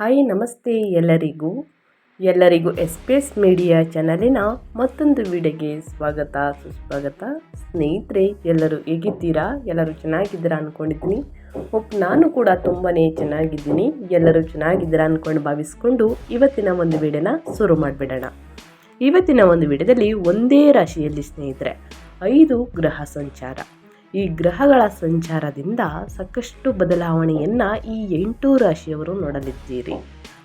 Hi, ನಮಸ್ತೆ ಎಲ್ಲರಿಗೂ. ಎಲ್ಲರಿಗೂ ಎಸ್ ಮೀಡಿಯಾ ಚಾನಲಿನ ಮತ್ತೊಂದು ವಿಡಿಯೋಗೆ ಸ್ವಾಗತ, ಸುಸ್ವಾಗತ. ಸ್ನೇಹಿತರೆ, ಎಲ್ಲರೂ ಹೇಗಿದ್ದೀರಾ? ಎಲ್ಲರೂ ಚೆನ್ನಾಗಿದ್ದೀರಾ ಅಂದ್ಕೊಂಡಿದ್ದೀನಿ ಒಪ್, ನಾನು ಕೂಡ ತುಂಬಾ ಚೆನ್ನಾಗಿದ್ದೀನಿ. ಎಲ್ಲರೂ ಚೆನ್ನಾಗಿದ್ದೀರಾ ಅಂದ್ಕೊಂಡು ಭಾವಿಸ್ಕೊಂಡು ಇವತ್ತಿನ ಒಂದು ವಿಡಿಯೋನ ಶುರು ಮಾಡಿಬಿಡೋಣ. ಇವತ್ತಿನ ಒಂದು ವಿಡಿಯೋದಲ್ಲಿ ಒಂದೇ ರಾಶಿಯಲ್ಲಿ ಸ್ನೇಹಿತರೆ, ಐದು ಗ್ರಹ ಸಂಚಾರ. ಈ ಗ್ರಹಗಳ ಸಂಚಾರದಿಂದ ಸಾಕಷ್ಟು ಬದಲಾವಣೆಯನ್ನು ಈ ಎಂಟು ರಾಶಿಯವರು ನೋಡಲಿದ್ದೀರಿ.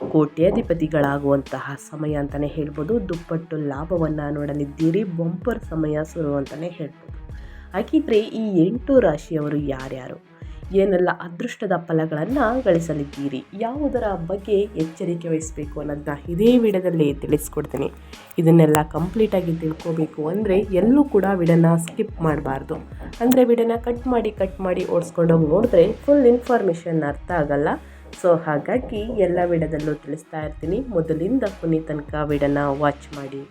ಕೋಟ್ಯಾಧಿಪತಿಗಳಾಗುವಂತಹ ಸಮಯ ಅಂತಲೇ ಹೇಳ್ಬೋದು, ದುಪ್ಪಟ್ಟು ಲಾಭವನ್ನು ನೋಡಲಿದ್ದೀರಿ, ಬಂಪರ್ ಸಮಯ ಸುರು ಅಂತಲೇ ಹೇಳ್ಬೋದು. ಹಾಗಿದ್ರೆ ಈ ಎಂಟು ರಾಶಿಯವರು ಯಾರ್ಯಾರು? ಏನೆಲ್ಲ ಅದೃಷ್ಟದ ಫಲಗಳನ್ನು ಗಳಿಸಲಿದ್ದೀರಿ? ಯಾವುದರ ಬಗ್ಗೆ ಎಚ್ಚರಿಕೆ ವಹಿಸಬೇಕು ಅನ್ನೋದನ್ನ ಇದೇ ವಿಡಿಯೋದಲ್ಲಿ ತಿಳಿಸ್ಕೊಡ್ತೀನಿ. ಇದನ್ನೆಲ್ಲ ಕಂಪ್ಲೀಟಾಗಿ ತಿಳ್ಕೋಬೇಕು ಅಂದರೆ ಎಲ್ಲೂ ಕೂಡ ವಿಡನ ಸ್ಕಿಪ್ ಮಾಡಬಾರ್ದು. ಅಂದರೆ ವಿಡನ ಕಟ್ ಮಾಡಿ ಕಟ್ ಮಾಡಿ ಓಡಿಸ್ಕೊಂಡೋಗಿ ನೋಡಿದ್ರೆ ಫುಲ್ ಇನ್ಫಾರ್ಮೇಷನ್ ಅರ್ಥ ಆಗಲ್ಲ. ಸೊ ಹಾಗಾಗಿ ಎಲ್ಲ ವಿಡದಲ್ಲೂ ತಿಳಿಸ್ತಾ ಇರ್ತೀನಿ. ಮೊದಲಿಂದ ಕೊನೆ ತನಕ ವಿಡಿಯೋನ ವಾಚ್ ಮಾಡಿ.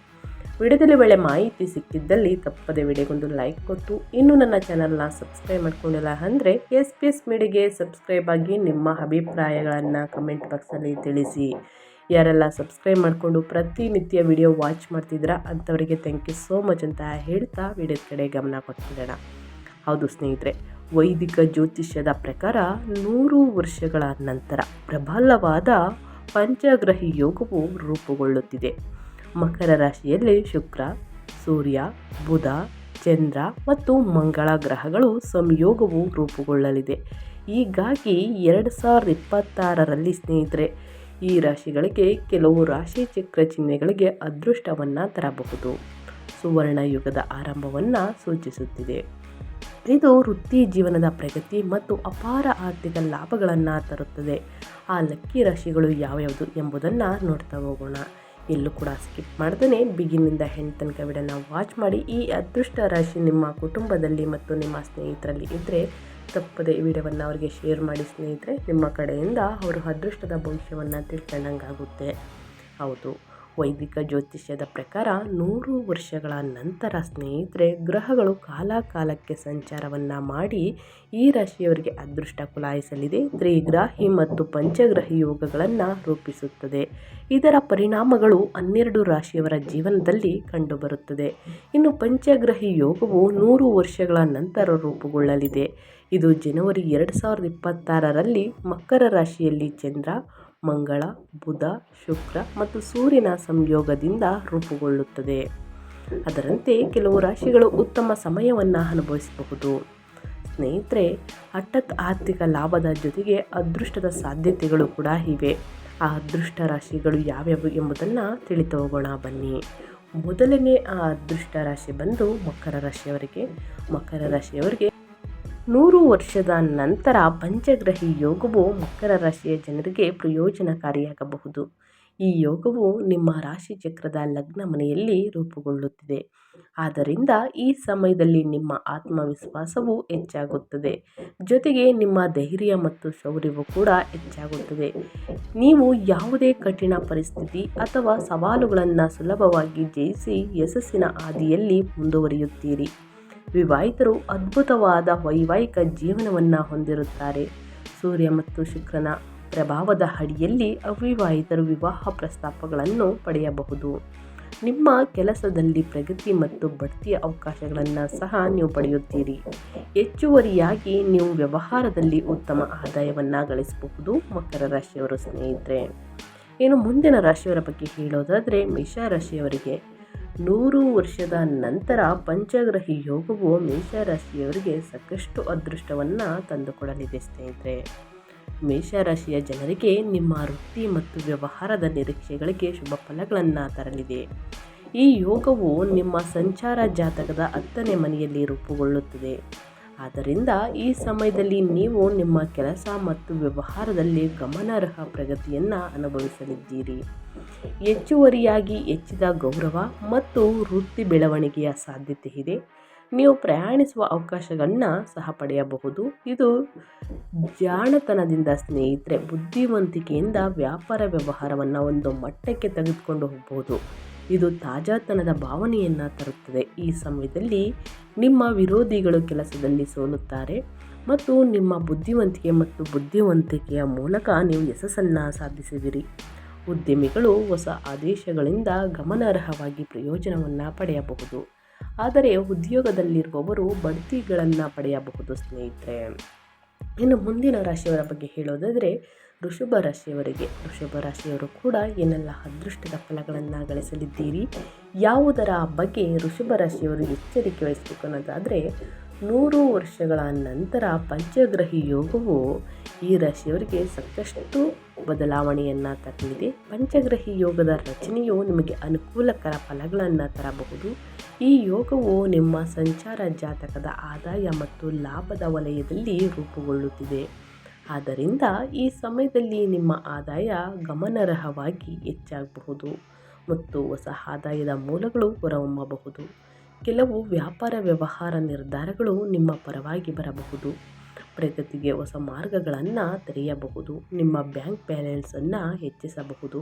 ವಿಡಿಯೋದಲ್ಲಿ ಒಳ್ಳೆ ಮಾಹಿತಿ ಸಿಕ್ಕಿದ್ದಲ್ಲಿ ತಪ್ಪದೆ ವಿಡಿಯೋಗೊಂದು ಲೈಕ್ ಕೊಟ್ಟು, ಇನ್ನೂ ನನ್ನ ಚಾನಲ್ನ ಸಬ್ಸ್ಕ್ರೈಬ್ ಮಾಡ್ಕೊಂಡಿಲ್ಲ ಅಂದರೆ ಎಸ್ ಪಿ ಎಸ್ ಮೀಡಿಗೆ ಸಬ್ಸ್ಕ್ರೈಬ್ ಆಗಿ ನಿಮ್ಮ ಅಭಿಪ್ರಾಯಗಳನ್ನು ಕಮೆಂಟ್ ಬಾಕ್ಸಲ್ಲಿ ತಿಳಿಸಿ. ಯಾರೆಲ್ಲ ಸಬ್ಸ್ಕ್ರೈಬ್ ಮಾಡಿಕೊಂಡು ಪ್ರತಿನಿತ್ಯ ವಿಡಿಯೋ ವಾಚ್ ಮಾಡ್ತಿದ್ದೀರಾ ಅಂಥವರಿಗೆ ಥ್ಯಾಂಕ್ ಯು ಸೋ ಮಚ್ ಅಂತ ಹೇಳ್ತಾ ವಿಡಿಯೋದ ಕಡೆ ಗಮನ ಕೊಡ್ತಿದ್ದೋಣ ಹೌದು ಸ್ನೇಹಿತರೆ, ವೈದಿಕ ಜ್ಯೋತಿಷ್ಯದ ಪ್ರಕಾರ ನೂರು ವರ್ಷಗಳ ನಂತರ ಪ್ರಬಲವಾದ ಪಂಚಗ್ರಹಿ ಯೋಗವು ರೂಪುಗೊಳ್ಳುತ್ತಿದೆ. ಮಕರ ರಾಶಿಯಲ್ಲಿ ಶುಕ್ರ, ಸೂರ್ಯ, ಬುಧ, ಚಂದ್ರ ಮತ್ತು ಮಂಗಳ ಗ್ರಹಗಳು ಸಂಯೋಗವು ರೂಪುಗೊಳ್ಳಲಿದೆ. ಹೀಗಾಗಿ ಎರಡು ಸಾವಿರದ ಇಪ್ಪತ್ತಾರರಲ್ಲಿ ಸ್ನೇಹಿತರೆ, ಈ ರಾಶಿಗಳಿಗೆ ಕೆಲವು ರಾಶಿ ಚಕ್ರ ಚಿಹ್ನೆಗಳಿಗೆ ಅದೃಷ್ಟವನ್ನು ತರಬಹುದು. ಸುವರ್ಣ ಯುಗದ ಆರಂಭವನ್ನು ಸೂಚಿಸುತ್ತಿದೆ. ಇದು ವೃತ್ತಿ ಜೀವನದ ಪ್ರಗತಿ ಮತ್ತು ಅಪಾರ ಆರ್ಥಿಕ ಲಾಭಗಳನ್ನು ತರುತ್ತದೆ. ಆ ಲಕ್ಕಿ ರಾಶಿಗಳು ಯಾವ್ಯಾವುದು ಎಂಬುದನ್ನು ನೋಡ್ತಾ ಹೋಗೋಣ. ಎಲ್ಲೂ ಕೂಡ ಸ್ಕಿಪ್ ಮಾಡ್ದೇ ಬಿಗಿನಿಂದ ಹೆಣ್ಣು ತನಕ ವಿಡಿಯೋನ ವಾಚ್ ಮಾಡಿ. ಈ ಅದೃಷ್ಟ ರಾಶಿ ನಿಮ್ಮ ಕುಟುಂಬದಲ್ಲಿ ಮತ್ತು ನಿಮ್ಮ ಸ್ನೇಹಿತರಲ್ಲಿ ಇದ್ದರೆ ತಪ್ಪದೆ ಈ ವಿಡಿಯೋವನ್ನು ಅವರಿಗೆ ಶೇರ್ ಮಾಡಿ. ಸ್ನೇಹಿತರೆ, ನಿಮ್ಮ ಕಡೆಯಿಂದ ಅವರು ಅದೃಷ್ಟದ ಭವಿಷ್ಯವನ್ನು ತಿಳ್ಕೊಂಡಂಗಾಗುತ್ತೆ. ಹೌದು. ವೈದಿಕ ಜ್ಯೋತಿಷ್ಯದ ಪ್ರಕಾರ ನೂರು ವರ್ಷಗಳ ನಂತರ ಸ್ನೇಹಿತರೆ, ಗ್ರಹಗಳು ಕಾಲಕಾಲಕ್ಕೆ ಸಂಚಾರವನ್ನು ಮಾಡಿ ಈ ರಾಶಿಯವರಿಗೆ ಅದೃಷ್ಟ ಕುಲಾಯಿಸಲಿದೆ. ತ್ರಿಗ್ರಾಹಿ ಮತ್ತು ಪಂಚಗ್ರಹಿ ಯೋಗಗಳನ್ನು ರೂಪಿಸುತ್ತದೆ. ಇದರ ಪರಿಣಾಮಗಳು ಹನ್ನೆರಡು ರಾಶಿಯವರ ಜೀವನದಲ್ಲಿ ಕಂಡುಬರುತ್ತದೆ. ಇನ್ನು ಪಂಚಗ್ರಹಿ ಯೋಗವು ನೂರು ವರ್ಷಗಳ ನಂತರ ರೂಪುಗೊಳ್ಳಲಿದೆ. ಇದು ಜನವರಿ ಎರಡು ಸಾವಿರದ ಇಪ್ಪತ್ತಾರರಲ್ಲಿ ಮಕರ ರಾಶಿಯಲ್ಲಿ ಚಂದ್ರ ಮಂಗಳ, ಬುಧ, ಶುಕ್ರ ಮತ್ತು ಸೂರ್ಯನ ಸಂಯೋಗದಿಂದ ರೂಪುಗೊಳ್ಳುತ್ತದೆ. ಅದರಂತೆ ಕೆಲವು ರಾಶಿಗಳು ಉತ್ತಮ ಸಮಯವನ್ನು ಅನುಭವಿಸಬಹುದು. ಸ್ನೇಹಿತರೆ ಹಠತ್ ಆರ್ಥಿಕ ಲಾಭದ ಜೊತೆಗೆ ಅದೃಷ್ಟದ ಸಾಧ್ಯತೆಗಳು ಕೂಡ ಇವೆ. ಆ ಅದೃಷ್ಟ ರಾಶಿಗಳು ಯಾವ್ಯಾವು ಎಂಬುದನ್ನು ತಿಳಿತು ಹೋಗೋಣ ಬನ್ನಿ. ಮೊದಲನೇ ಆ ಅದೃಷ್ಟ ರಾಶಿ ಬಂದು ಮಕರ ರಾಶಿಯವರಿಗೆ ಮಕರ ರಾಶಿಯವರಿಗೆ ನೂರು ವರ್ಷದ ನಂತರ ಪಂಚಗ್ರಹಿ ಯೋಗವು ಮಕರ ರಾಶಿಯ ಜನರಿಗೆ ಪ್ರಯೋಜನಕಾರಿಯಾಗಬಹುದು. ಈ ಯೋಗವು ನಿಮ್ಮ ರಾಶಿ ಚಕ್ರದ ಲಗ್ನ ಮನೆಯಲ್ಲಿ ರೂಪುಗೊಳ್ಳುತ್ತಿದೆ. ಆದ್ದರಿಂದ ಈ ಸಮಯದಲ್ಲಿ ನಿಮ್ಮ ಆತ್ಮವಿಶ್ವಾಸವು ಹೆಚ್ಚಾಗುತ್ತದೆ. ಜೊತೆಗೆ ನಿಮ್ಮ ಧೈರ್ಯ ಮತ್ತು ಶೌರ್ಯವು ಕೂಡ ಹೆಚ್ಚಾಗುತ್ತದೆ. ನೀವು ಯಾವುದೇ ಕಠಿಣ ಪರಿಸ್ಥಿತಿ ಅಥವಾ ಸವಾಲುಗಳನ್ನು ಸುಲಭವಾಗಿ ಜಯಿಸಿ ಯಶಸ್ಸಿನ ಹಾದಿಯಲ್ಲಿ ಮುಂದುವರಿಯುತ್ತೀರಿ. ವಿವಾಹಿತರು ಅದ್ಭುತವಾದ ವೈವಾಹಿಕ ಜೀವನವನ್ನು ಹೊಂದಿರುತ್ತಾರೆ. ಸೂರ್ಯ ಮತ್ತು ಶುಕ್ರನ ಪ್ರಭಾವದ ಅಡಿಯಲ್ಲಿ ಅವಿವಾಹಿತರು ವಿವಾಹ ಪ್ರಸ್ತಾಪಗಳನ್ನು ಪಡೆಯಬಹುದು. ನಿಮ್ಮ ಕೆಲಸದಲ್ಲಿ ಪ್ರಗತಿ ಮತ್ತು ಬಡ್ತಿಯ ಅವಕಾಶಗಳನ್ನು ಸಹ ನೀವು ಪಡೆಯುತ್ತೀರಿ. ಹೆಚ್ಚುವರಿಯಾಗಿ ನೀವು ವ್ಯವಹಾರದಲ್ಲಿ ಉತ್ತಮ ಆದಾಯವನ್ನು ಗಳಿಸಬಹುದು, ಮಕರ ರಾಶಿಯವರು ಸ್ನೇಹಿತರೆ. ಇನ್ನು ಮುಂದಿನ ರಾಶಿಯವರ ಬಗ್ಗೆ ಹೇಳೋದಾದರೆ ಮೇಷರಾಶಿಯವರಿಗೆ ನೂರು ವರ್ಷದ ನಂತರ ಪಂಚಗ್ರಹಿ ಯೋಗವು ಮೇಷರಾಶಿಯವರಿಗೆ ಸಾಕಷ್ಟು ಅದೃಷ್ಟವನ್ನು ತಂದುಕೊಡಲಿದೆ ಸ್ನೇಹಿತರೆ. ಮೇಷರಾಶಿಯ ಜನರಿಗೆ ನಿಮ್ಮ ವೃತ್ತಿ ಮತ್ತು ವ್ಯವಹಾರದ ನಿರೀಕ್ಷೆಗಳಿಗೆ ಶುಭ ಫಲಗಳನ್ನು ತರಲಿದೆ. ಈ ಯೋಗವು ನಿಮ್ಮ ಸಂಚಾರ ಜಾತಕದ ಹತ್ತನೇ ಮನೆಯಲ್ಲಿ ರೂಪುಗೊಳ್ಳುತ್ತದೆ. ಆದ್ದರಿಂದ ಈ ಸಮಯದಲ್ಲಿ ನೀವು ನಿಮ್ಮ ಕೆಲಸ ಮತ್ತು ವ್ಯವಹಾರದಲ್ಲಿ ಗಮನಾರ್ಹ ಪ್ರಗತಿಯನ್ನು ಅನುಭವಿಸಲಿದ್ದೀರಿ. ಹೆಚ್ಚುವರಿಯಾಗಿ ಹೆಚ್ಚಿದ ಗೌರವ ಮತ್ತು ವೃತ್ತಿ ಬೆಳವಣಿಗೆಯ ಸಾಧ್ಯತೆ ಇದೆ. ನೀವು ಪ್ರಯಾಣಿಸುವ ಅವಕಾಶಗಳನ್ನ ಸಹ ಪಡೆಯಬಹುದು. ಇದು ಜಾಣತನದಿಂದ ಸ್ನೇಹಿತರೆ, ಬುದ್ಧಿವಂತಿಕೆಯಿಂದ ವ್ಯಾಪಾರ ವ್ಯವಹಾರವನ್ನು ಒಂದು ಮಟ್ಟಕ್ಕೆ ತೆಗೆದುಕೊಂಡು ಹೋಗಬಹುದು. ಇದು ತಾಜಾತನದ ಭಾವನೆಯನ್ನು ತರುತ್ತದೆ. ಈ ಸಮಯದಲ್ಲಿ ನಿಮ್ಮ ವಿರೋಧಿಗಳು ಕೆಲಸದಲ್ಲಿ ಸೋಲುತ್ತಾರೆ ಮತ್ತು ನಿಮ್ಮ ಬುದ್ಧಿವಂತಿಕೆ ಮತ್ತು ಬುದ್ಧಿವಂತಿಕೆಯ ಮೂಲಕ ನೀವು ಯಶಸ್ಸನ್ನು ಸಾಧಿಸಿದಿರಿ. ಉದ್ಯಮಿಗಳು ಹೊಸ ಆದೇಶಗಳಿಂದ ಗಮನಾರ್ಹವಾಗಿ ಪ್ರಯೋಜನವನ್ನು ಪಡೆಯಬಹುದು. ಆದರೆ ಉದ್ಯೋಗದಲ್ಲಿರುವವರು ಬಡ್ತಿಗಳನ್ನು ಪಡೆಯಬಹುದು ಸ್ನೇಹಿತರೆ. ಇನ್ನು ಮುಂದಿನ ರಾಶಿಯವರ ಬಗ್ಗೆ ಹೇಳೋದಾದರೆ ಋಷಭ ರಾಶಿಯವರಿಗೆ. ಋಷಭ ರಾಶಿಯವರು ಕೂಡ ಏನೆಲ್ಲ ಅದೃಷ್ಟದ ಫಲಗಳನ್ನು ಗಳಿಸಲಿದ್ದೀರಿ ಯಾವುದರ ಬಗ್ಗೆ ಋಷಭ ರಾಶಿಯವರು ಎಚ್ಚರಿಕೆ ವಹಿಸಬೇಕು ಅನ್ನೋದಾದರೆ ನೂರು ವರ್ಷಗಳ ನಂತರ ಪಂಚಗ್ರಹಿ ಯೋಗವು ಈ ರಾಶಿಯವರಿಗೆ ಸಾಕಷ್ಟು ಬದಲಾವಣೆಯನ್ನು ತರಲಿದೆ ಪಂಚಗ್ರಹಿ ಯೋಗದ ರಚನೆಯು ನಿಮಗೆ ಅನುಕೂಲಕರ ಫಲಗಳನ್ನು ತರಬಹುದು. ಈ ಯೋಗವು ನಿಮ್ಮ ಸಂಚಾರ ಜಾತಕದ ಆದಾಯ ಮತ್ತು ಲಾಭದ ವಲಯದಲ್ಲಿ ರೂಪುಗೊಳ್ಳುತ್ತಿದೆ. ಆದ್ದರಿಂದ ಈ ಸಮಯದಲ್ಲಿ ನಿಮ್ಮ ಆದಾಯ ಗಮನಾರ್ಹವಾಗಿ ಹೆಚ್ಚಾಗಬಹುದು ಮತ್ತು ಹೊಸ ಆದಾಯದ ಮೂಲಗಳು ಹೊರಹೊಮ್ಮಬಹುದು. ಕೆಲವು ವ್ಯಾಪಾರ ವ್ಯವಹಾರ ನಿರ್ಧಾರಗಳು ನಿಮ್ಮ ಪರವಾಗಿ ಬರಬಹುದು. ಪ್ರಗತಿಗೆ ಹೊಸ ಮಾರ್ಗಗಳನ್ನು ತೆರೆಯಬಹುದು, ನಿಮ್ಮ ಬ್ಯಾಂಕ್ ಬ್ಯಾಲೆನ್ಸನ್ನು ಹೆಚ್ಚಿಸಬಹುದು,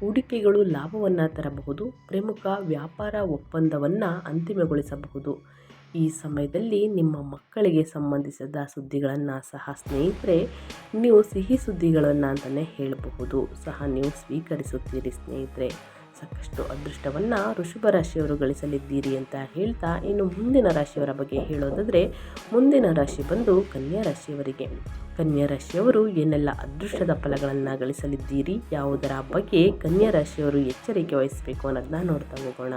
ಹೂಡಿಕೆಗಳು ಲಾಭವನ್ನು ತರಬಹುದು, ಪ್ರಮುಖ ವ್ಯಾಪಾರ ಒಪ್ಪಂದವನ್ನು ಅಂತಿಮಗೊಳಿಸಬಹುದು. ಈ ಸಮಯದಲ್ಲಿ ನಿಮ್ಮ ಮಕ್ಕಳಿಗೆ ಸಂಬಂಧಿಸಿದ ಸುದ್ದಿಗಳನ್ನು ಸಹ ಸ್ನೇಹಿತರೆ, ನೀವು ಸಿಹಿ ಸುದ್ದಿಗಳನ್ನು ಅಂತಲೇ ಹೇಳಬಹುದು. ಸಹ ನೀವು ಸ್ವೀಕರಿಸುತ್ತೀರಿ ಸ್ನೇಹಿತರೆ. ಸಾಕಷ್ಟು ಅದೃಷ್ಟವನ್ನು ಋಷಭ ರಾಶಿಯವರು ಗಳಿಸಲಿದ್ದೀರಿ ಅಂತ ಹೇಳ್ತಾ ಇನ್ನು ಮುಂದಿನ ರಾಶಿಯವರ ಬಗ್ಗೆ ಹೇಳೋದಾದರೆ ಮುಂದಿನ ರಾಶಿ ಬಂದು ಕನ್ಯಾ ರಾಶಿಯವರಿಗೆ. ಕನ್ಯಾ ರಾಶಿಯವರು ಏನೆಲ್ಲ ಅದೃಷ್ಟದ ಫಲಗಳನ್ನು ಗಳಿಸಲಿದ್ದೀರಿ, ಯಾವುದರ ಬಗ್ಗೆ ಕನ್ಯಾ ರಾಶಿಯವರು ಎಚ್ಚರಿಕೆ ವಹಿಸಬೇಕು ಅನ್ನೋದನ್ನ ನೋಡ್ತಾ ಹೋಗೋಣ.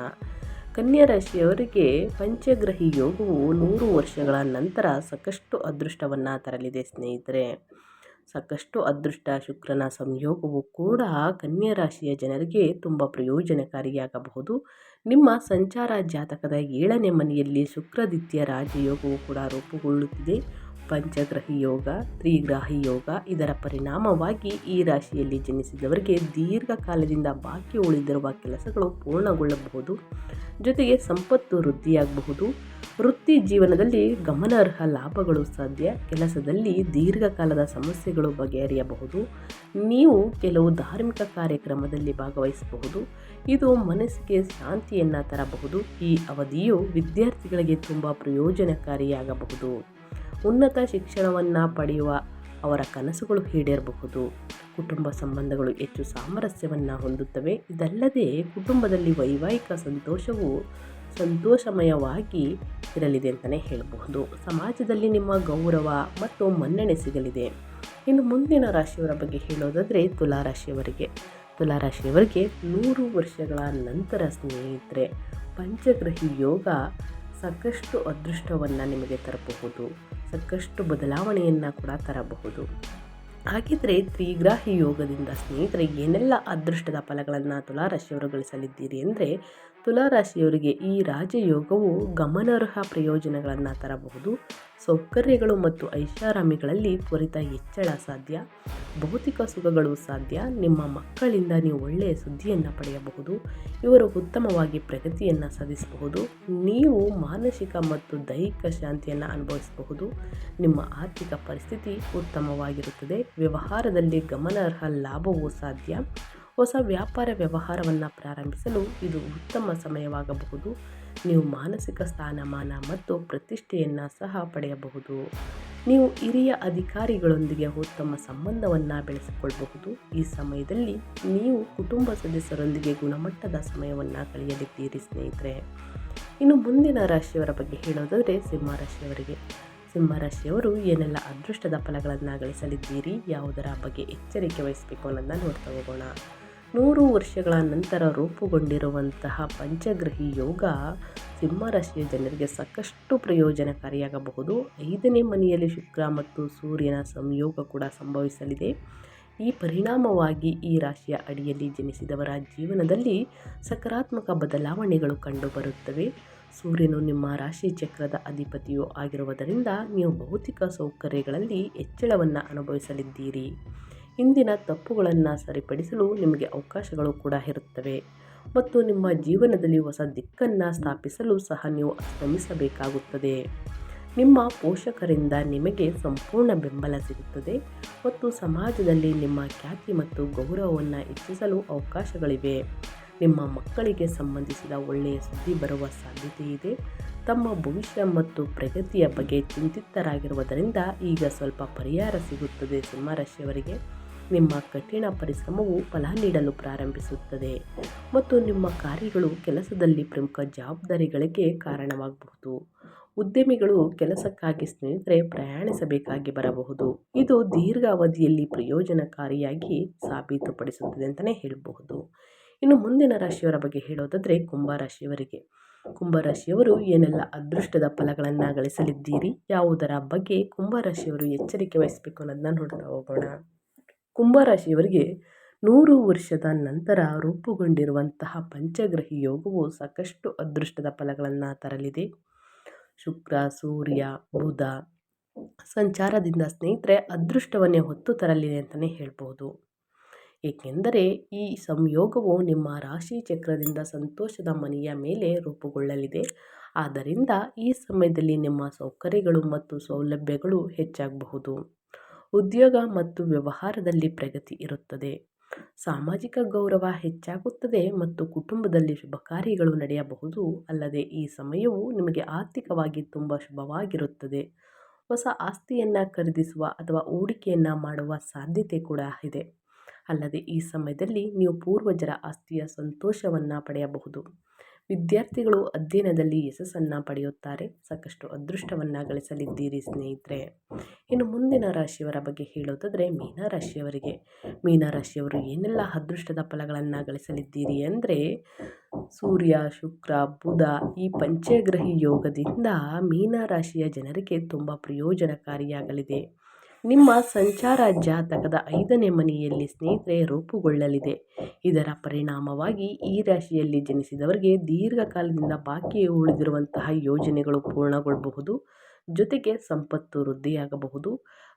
ಕನ್ಯಾ ರಾಶಿಯವರಿಗೆ ಪಂಚಗ್ರಹಿ ಯೋಗವು ನೂರು ವರ್ಷಗಳ ನಂತರ ಸಾಕಷ್ಟು ಅದೃಷ್ಟವನ್ನು ತರಲಿದೆ ಸ್ನೇಹಿತರೆ. ಸಾಕಷ್ಟು ಅದೃಷ್ಟ, ಶುಕ್ರನ ಸಂಯೋಗವು ಕೂಡ ಕನ್ಯಾ ರಾಶಿಯ ಜನರಿಗೆ ತುಂಬ ಪ್ರಯೋಜನಕಾರಿಯಾಗಬಹುದು. ನಿಮ್ಮ ಸಂಚಾರ ಜಾತಕದ ಏಳನೇ ಮನೆಯಲ್ಲಿ ಶುಕ್ರದಿತ್ಯ ರಾಜಯೋಗವು ಕೂಡ ರೂಪುಗೊಳ್ಳುತ್ತಿದೆ. ಪಂಚಗ್ರಹಿ ಯೋಗ, ತ್ರಿಗ್ರಾಹಿ ಯೋಗ ಇದರ ಪರಿಣಾಮವಾಗಿ ಈ ರಾಶಿಯಲ್ಲಿ ಜನಿಸಿದವರಿಗೆ ದೀರ್ಘಕಾಲದಿಂದ ಬಾಕಿ ಉಳಿದಿರುವ ಕೆಲಸಗಳು ಪೂರ್ಣಗೊಳ್ಳಬಹುದು. ಜೊತೆಗೆ ಸಂಪತ್ತು ವೃದ್ಧಿಯಾಗಬಹುದು. ವೃತ್ತಿ ಜೀವನದಲ್ಲಿ ಗಮನಾರ್ಹ ಲಾಭಗಳು ಸಾಧ್ಯ. ಕೆಲಸದಲ್ಲಿ ದೀರ್ಘಕಾಲದ ಸಮಸ್ಯೆಗಳು ಬಗೆಹರಿಯಬಹುದು. ನೀವು ಕೆಲವು ಧಾರ್ಮಿಕ ಕಾರ್ಯಕ್ರಮದಲ್ಲಿ ಭಾಗವಹಿಸಬಹುದು. ಇದು ಮನಸ್ಸಿಗೆ ಶಾಂತಿಯನ್ನು ತರಬಹುದು. ಈ ಅವಧಿಯು ವಿದ್ಯಾರ್ಥಿಗಳಿಗೆ ತುಂಬ ಪ್ರಯೋಜನಕಾರಿಯಾಗಬಹುದು. ಉನ್ನತ ಶಿಕ್ಷಣವನ್ನು ಪಡೆಯುವ ಅವರ ಕನಸುಗಳು ಈಡೇರಬಹುದು. ಕುಟುಂಬ ಸಂಬಂಧಗಳು ಹೆಚ್ಚು ಸಾಮರಸ್ಯವನ್ನು ಹೊಂದುತ್ತವೆ. ಇದಲ್ಲದೆ ಕುಟುಂಬದಲ್ಲಿ ವೈವಾಹಿಕ ಸಂತೋಷವು ಸಂತೋಷಮಯವಾಗಿ ಇರಲಿದೆ ಅಂತಲೇ ಹೇಳಬಹುದು. ಸಮಾಜದಲ್ಲಿ ನಿಮ್ಮ ಗೌರವ ಮತ್ತು ಮನ್ನಣೆ ಸಿಗಲಿದೆ. ಇನ್ನು ಮುಂದಿನ ರಾಶಿಯವರ ಬಗ್ಗೆ ಹೇಳೋದಾದರೆ ತುಲಾರಾಶಿಯವರಿಗೆ ತುಲಾರಾಶಿಯವರಿಗೆ ನೂರು ವರ್ಷಗಳ ನಂತರ ಸ್ನೇಹಿತರೆ, ಪಂಚಗ್ರಹಿ ಯೋಗ ಸಾಕಷ್ಟು ಅದೃಷ್ಟವನ್ನು ನಿಮಗೆ ತರಬಹುದು, ಸಾಕಷ್ಟು ಬದಲಾವಣೆಯನ್ನು ಕೂಡ ತರಬಹುದು. ಹಾಗಿದ್ರೆ ತ್ರಿಗ್ರಾಹಿ ಯೋಗದಿಂದ ಸ್ನೇಹಿತರೆ, ಏನೆಲ್ಲ ಅದೃಷ್ಟದ ಫಲಗಳನ್ನು ತುಲಾರಾಶಿಯವರು ಗಳಿಸಲಿದ್ದೀರಿ ಅಂದರೆ, ತುಲಾರಾಶಿಯವರಿಗೆ ಈ ರಾಜಯೋಗವು ಗಮನಾರ್ಹ ಪ್ರಯೋಜನಗಳನ್ನು ತರಬಹುದು. ಸೌಕರ್ಯಗಳು ಮತ್ತು ಐಷಾರಾಮಿಗಳಲ್ಲಿ ತ್ವರಿತ ಹೆಚ್ಚಳ ಸಾಧ್ಯ, ಭೌತಿಕ ಸುಖಗಳು ಸಾಧ್ಯ, ನಿಮ್ಮ ಮಕ್ಕಳಿಂದ ನೀವು ಒಳ್ಳೆಯ ಸುದ್ದಿಯನ್ನು ಪಡೆಯಬಹುದು, ಇವರು ಉತ್ತಮವಾಗಿ ಪ್ರಗತಿಯನ್ನು ಸಾಧಿಸಬಹುದು, ನೀವು ಮಾನಸಿಕ ಮತ್ತು ದೈಹಿಕ ಶಾಂತಿಯನ್ನು ಅನುಭವಿಸಬಹುದು, ನಿಮ್ಮ ಆರ್ಥಿಕ ಪರಿಸ್ಥಿತಿ ಉತ್ತಮವಾಗಿರುತ್ತದೆ, ವ್ಯವಹಾರದಲ್ಲಿ ಗಮನಾರ್ಹ ಲಾಭವೂ ಸಾಧ್ಯ ಹೊಸ ವ್ಯಾಪಾರ ವ್ಯವಹಾರವನ್ನು ಪ್ರಾರಂಭಿಸಲು ಇದು ಉತ್ತಮ ಸಮಯವಾಗಬಹುದು. ನೀವು ಮಾನಸಿಕ ಸ್ಥಾನಮಾನ ಮತ್ತು ಪ್ರತಿಷ್ಠೆಯನ್ನು ಸಹ ಪಡೆಯಬಹುದು. ನೀವು ಹಿರಿಯ ಅಧಿಕಾರಿಗಳೊಂದಿಗೆ ಉತ್ತಮ ಸಂಬಂಧವನ್ನು ಬೆಳೆಸಿಕೊಳ್ಳಬಹುದು ಈ ಸಮಯದಲ್ಲಿ ನೀವು ಕುಟುಂಬ ಸದಸ್ಯರೊಂದಿಗೆ ಗುಣಮಟ್ಟದ ಸಮಯವನ್ನು ಕಳೆಯಲಿದ್ದೀರಿ ಸ್ನೇಹಿತರೆ. ಇನ್ನು ಮುಂದಿನ ರಾಶಿಯವರ ಬಗ್ಗೆ ಹೇಳೋದಾದರೆ ಸಿಂಹರಾಶಿಯವರಿಗೆ ಸಿಂಹರಾಶಿಯವರು ಏನೆಲ್ಲ ಅದೃಷ್ಟದ ಫಲಗಳನ್ನು ಗಳಿಸಲಿದ್ದೀರಿ, ಯಾವುದರ ಬಗ್ಗೆ ಎಚ್ಚರಿಕೆ ವಹಿಸಬೇಕು ಅನ್ನೋದನ್ನ ನೋಡ್ತಾ ಹೋಗೋಣ. ನೂರು ವರ್ಷಗಳ ನಂತರ ರೂಪುಗೊಂಡಿರುವಂತಹ ಪಂಚಗ್ರಹಿ ಯೋಗ ಸಿಂಹರಾಶಿಯ ಜನರಿಗೆ ಸಾಕಷ್ಟು ಪ್ರಯೋಜನಕಾರಿಯಾಗಬಹುದು. ಐದನೇ ಮನೆಯಲ್ಲಿ ಶುಕ್ರ ಮತ್ತು ಸೂರ್ಯನ ಸಂಯೋಗ ಕೂಡ ಸಂಭವಿಸಲಿದೆ. ಈ ಪರಿಣಾಮವಾಗಿ ಈ ರಾಶಿಯ ಅಡಿಯಲ್ಲಿ ಜನಿಸಿದವರ ಜೀವನದಲ್ಲಿ ಸಕಾರಾತ್ಮಕ ಬದಲಾವಣೆಗಳು ಕಂಡುಬರುತ್ತವೆ. ಸೂರ್ಯನು ನಿಮ್ಮ ರಾಶಿ ಚಕ್ರದ ಅಧಿಪತಿಯೂ ಆಗಿರುವುದರಿಂದ ನೀವು ಭೌತಿಕ ಸೌಕರ್ಯಗಳಲ್ಲಿ ಹೆಚ್ಚಳವನ್ನು ಅನುಭವಿಸಲಿದ್ದೀರಿ. ಹಿಂದಿನ ತಪ್ಪುಗಳನ್ನು ಸರಿಪಡಿಸಲು ನಿಮಗೆ ಅವಕಾಶಗಳು ಕೂಡ ಇರುತ್ತವೆ. ಮತ್ತು ನಿಮ್ಮ ಜೀವನದಲ್ಲಿ ಹೊಸ ದಿಕ್ಕನ್ನು ಸ್ಥಾಪಿಸಲು ಸಹ ನೀವು ಶ್ರಮಿಸಬೇಕಾಗುತ್ತದೆ. ನಿಮ್ಮ ಪೋಷಕರಿಂದ ನಿಮಗೆ ಸಂಪೂರ್ಣ ಬೆಂಬಲ ಸಿಗುತ್ತದೆ ಮತ್ತು ಸಮಾಜದಲ್ಲಿ ನಿಮ್ಮ ಖ್ಯಾತಿ ಮತ್ತು ಗೌರವವನ್ನು ಹೆಚ್ಚಿಸಲು ಅವಕಾಶಗಳಿವೆ. ನಿಮ್ಮ ಮಕ್ಕಳಿಗೆ ಸಂಬಂಧಿಸಿದ ಒಳ್ಳೆಯ ಸುದ್ದಿ ಬರುವ ಸಾಧ್ಯತೆ ಇದೆ. ತಮ್ಮ ಭವಿಷ್ಯ ಮತ್ತು ಪ್ರಗತಿಯ ಬಗ್ಗೆ ಚಿಂತಿತರಾಗಿರುವುದರಿಂದ ಈಗ ಸ್ವಲ್ಪ ಪರಿಹಾರ ಸಿಗುತ್ತದೆ ಸಿಂಹರಾಶಿಯವರಿಗೆ. ನಿಮ್ಮ ಕಠಿಣ ಪರಿಶ್ರಮವು ಫಲ ನೀಡಲು ಪ್ರಾರಂಭಿಸುತ್ತದೆ ಮತ್ತು ನಿಮ್ಮ ಕಾರ್ಯಗಳು ಕೆಲಸದಲ್ಲಿ ಪ್ರಮುಖ ಜವಾಬ್ದಾರಿಗಳಿಗೆ ಕಾರಣವಾಗಬಹುದು. ಉದ್ಯಮಿಗಳು ಕೆಲಸಕ್ಕಾಗಿ ಸ್ನೇಹಿತರೆ ಪ್ರಯಾಣಿಸಬೇಕಾಗಿ ಬರಬಹುದು. ಇದು ದೀರ್ಘಾವಧಿಯಲ್ಲಿ ಪ್ರಯೋಜನಕಾರಿಯಾಗಿ ಸಾಬೀತುಪಡಿಸುತ್ತದೆ ಅಂತಲೇ ಹೇಳಬಹುದು. ಇನ್ನು ಮುಂದಿನ ರಾಶಿಯವರ ಬಗ್ಗೆ ಹೇಳೋದಾದರೆ ಕುಂಭರಾಶಿಯವರಿಗೆ ಕುಂಭರಾಶಿಯವರು ಏನೆಲ್ಲ ಅದೃಷ್ಟದ ಫಲಗಳನ್ನು ಗಳಿಸಲಿದ್ದೀರಿ ಯಾವುದರ ಬಗ್ಗೆ ಕುಂಭರಾಶಿಯವರು ಎಚ್ಚರಿಕೆ ವಹಿಸಬೇಕು ಅನ್ನೋದನ್ನ ನೋಡ್ತಾ ಹೋಗೋಣ. ಕುಂಭರಾಶಿಯವರಿಗೆ ನೂರು ವರ್ಷದ ನಂತರ ರೂಪುಗೊಂಡಿರುವಂತಹ ಪಂಚಗ್ರಹಿ ಯೋಗವು ಸಾಕಷ್ಟು ಅದೃಷ್ಟದ ಫಲಗಳನ್ನು ತರಲಿದೆ. ಶುಕ್ರ, ಸೂರ್ಯ, ಬುಧ ಸಂಚಾರದಿಂದ ಸ್ನೇಹಿತರೆ ಅದೃಷ್ಟವನ್ನೇ ಹೊತ್ತು ತರಲಿದೆ ಅಂತಲೇ ಹೇಳ್ಬೋದು ಏಕೆಂದರೆ ಈ ಸಂಯೋಗವು ನಿಮ್ಮ ರಾಶಿ ಚಕ್ರದಿಂದ ಸಂತೋಷದ ಮನೆಯ ಮೇಲೆ ರೂಪುಗೊಳ್ಳಲಿದೆ. ಆದ್ದರಿಂದ ಈ ಸಮಯದಲ್ಲಿ ನಿಮ್ಮ ಸೌಕರ್ಯಗಳು ಮತ್ತು ಸೌಲಭ್ಯಗಳು ಹೆಚ್ಚಾಗಬಹುದು. ಉದ್ಯೋಗ ಮತ್ತು ವ್ಯವಹಾರದಲ್ಲಿ ಪ್ರಗತಿ ಇರುತ್ತದೆ. ಸಾಮಾಜಿಕ ಗೌರವ ಹೆಚ್ಚಾಗುತ್ತದೆ ಮತ್ತು ಕುಟುಂಬದಲ್ಲಿ ಶುಭ ಕಾರ್ಯಗಳು ನಡೆಯಬಹುದು. ಅಲ್ಲದೆ ಈ ಸಮಯವು ನಿಮಗೆ ಆರ್ಥಿಕವಾಗಿ ತುಂಬ ಶುಭವಾಗಿರುತ್ತದೆ. ಹೊಸ ಆಸ್ತಿಯನ್ನು ಖರೀದಿಸುವ ಅಥವಾ ಹೂಡಿಕೆಯನ್ನು ಮಾಡುವ ಸಾಧ್ಯತೆ ಕೂಡ ಇದೆ. ಅಲ್ಲದೆ ಈ ಸಮಯದಲ್ಲಿ ನೀವು ಪೂರ್ವಜರ ಆಸ್ತಿಯ ಸಂತೋಷವನ್ನು ಪಡೆಯಬಹುದು. ವಿದ್ಯಾರ್ಥಿಗಳು ಅಧ್ಯಯನದಲ್ಲಿ ಯಶಸ್ಸನ್ನು ಪಡೆಯುತ್ತಾರೆ. ಸಾಕಷ್ಟು ಅದೃಷ್ಟವನ್ನು ಗಳಿಸಲಿದ್ದೀರಿ ಸ್ನೇಹಿತರೆ. ಇನ್ನು ಮುಂದಿನ ರಾಶಿಯವರ ಬಗ್ಗೆ ಹೇಳೋದಾದರೆ ಮೀನರಾಶಿಯವರಿಗೆ ಮೀನರಾಶಿಯವರು ಏನೆಲ್ಲ ಅದೃಷ್ಟದ ಫಲಗಳನ್ನು ಗಳಿಸಲಿದ್ದೀರಿ ಅಂದರೆ ಸೂರ್ಯ, ಶುಕ್ರ, ಬುಧ ಈ ಪಂಚಗ್ರಹಿ ಯೋಗದಿಂದ ಮೀನರಾಶಿಯ ಜನರಿಗೆ ತುಂಬ ಪ್ರಯೋಜನಕಾರಿಯಾಗಲಿದೆ. ನಿಮ್ಮ ಸಂಚಾರ ಜಾತಕದ ಐದನೇ ಮನೆಯಲ್ಲಿ ಸ್ನೇಹಿತರೆ ರೂಪುಗೊಳ್ಳಲಿದೆ. ಇದರ ಪರಿಣಾಮವಾಗಿ ಈ ರಾಶಿಯಲ್ಲಿ ಜನಿಸಿದವರಿಗೆ ದೀರ್ಘಕಾಲದಿಂದ ಬಾಕಿ ಉಳಿದಿರುವಂತಹ ಯೋಜನೆಗಳು ಪೂರ್ಣಗೊಳ್ಳಬಹುದು. ಜೊತೆಗೆ ಸಂಪತ್ತು ವೃದ್ಧಿಯಾಗಬಹುದು.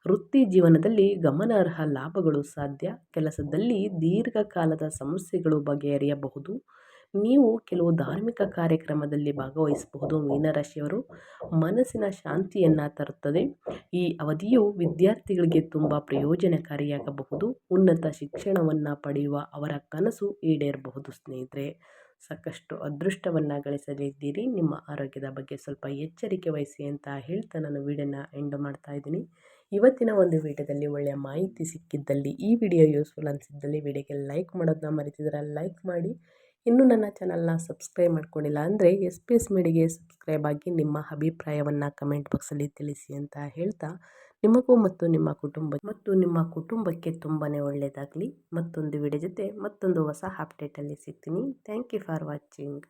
ವೃತ್ತಿ ಜೀವನದಲ್ಲಿ ಗಮನಾರ್ಹ ಲಾಭಗಳು ಸಾಧ್ಯ. ಕೆಲಸದಲ್ಲಿ ದೀರ್ಘಕಾಲದ ಸಮಸ್ಯೆಗಳು ಬಗೆಹರಿಯಬಹುದು. ನೀವು ಕೆಲವು ಧಾರ್ಮಿಕ ಕಾರ್ಯಕ್ರಮದಲ್ಲಿ ಭಾಗವಹಿಸಬಹುದು. ಮೀನರಾಶಿಯವರು ಮನಸ್ಸಿನ ಶಾಂತಿಯನ್ನು ತರುತ್ತದೆ. ಈ ಅವಧಿಯು ವಿದ್ಯಾರ್ಥಿಗಳಿಗೆ ತುಂಬ ಪ್ರಯೋಜನಕಾರಿಯಾಗಬಹುದು. ಉನ್ನತ ಶಿಕ್ಷಣವನ್ನು ಪಡೆಯುವ ಅವರ ಕನಸು ಈಡೇರಬಹುದು ಸ್ನೇಹಿತರೆ. ಸಾಕಷ್ಟು ಅದೃಷ್ಟವನ್ನು ಗಳಿಸಲಿದ್ದೀರಿ ನಿಮ್ಮ ಆರೋಗ್ಯದ ಬಗ್ಗೆ ಸ್ವಲ್ಪ ಎಚ್ಚರಿಕೆ ವಹಿಸಿ ಅಂತ ಹೇಳ್ತಾ ನಾನು ವೀಡಿಯೋನ ಎಂಡ್ ಮಾಡ್ತಾ ಇದ್ದೀನಿ. ಇವತ್ತಿನ ಒಂದು ವಿಡಿಯೋದಲ್ಲಿ ಒಳ್ಳೆಯ ಮಾಹಿತಿ ಸಿಕ್ಕಿದ್ದಲ್ಲಿ ಈ ವಿಡಿಯೋ ಯೂಸ್ಫುಲ್ ಅನಿಸಿದ್ದಲ್ಲಿ ವಿಡಿಯೋಗೆ ಲೈಕ್ ಮಾಡೋದನ್ನ ಮರಿತಿದ್ರೆ ಲೈಕ್ ಮಾಡಿ. ಇನ್ನೂ ನನ್ನ ಚಾನಲ್ನ ಸಬ್ಸ್ಕ್ರೈಬ್ ಮಾಡ್ಕೊಂಡಿಲ್ಲ ಅಂದರೆ ಎಸ್ ಪಿ ಎಸ್ ಮೀಡಿಗೆ ಸಬ್ಸ್ಕ್ರೈಬ್ ಆಗಿ ನಿಮ್ಮ ಅಭಿಪ್ರಾಯವನ್ನು ಕಮೆಂಟ್ ಬಾಕ್ಸಲ್ಲಿ ತಿಳಿಸಿ ಅಂತ ಹೇಳ್ತಾ, ನಿಮಗೂ ಮತ್ತು ನಿಮ್ಮ ಕುಟುಂಬ ಮತ್ತು ನಿಮ್ಮ ಕುಟುಂಬಕ್ಕೆ ತುಂಬಾ ಒಳ್ಳೆಯದಾಗಲಿ ಮತ್ತೊಂದು ವಿಡಿಯೋ ಜೊತೆ ಮತ್ತೊಂದು ಹೊಸ ಅಪ್ಡೇಟಲ್ಲಿ ಸಿಗ್ತೀನಿ. Thank you for watching